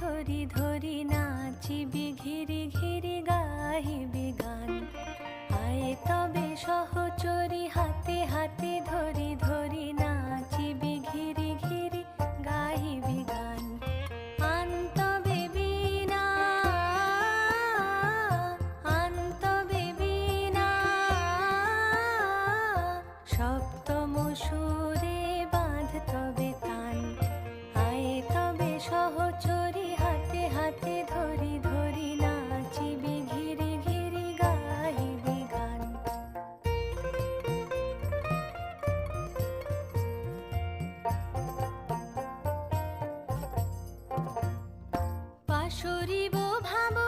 ধরি ধরি নাচিবি, ঘিরি ঘিরি গাহিবি গান। আয় তবে সহচরি, হাতে হাতে ধরি ধরি নাচিবি, ঘিরি ঘিরি গাহিবি গান। আন্ত বেবিনা আন্ত বেবিনা সপ্তম সুর পাশরিব ভাবনা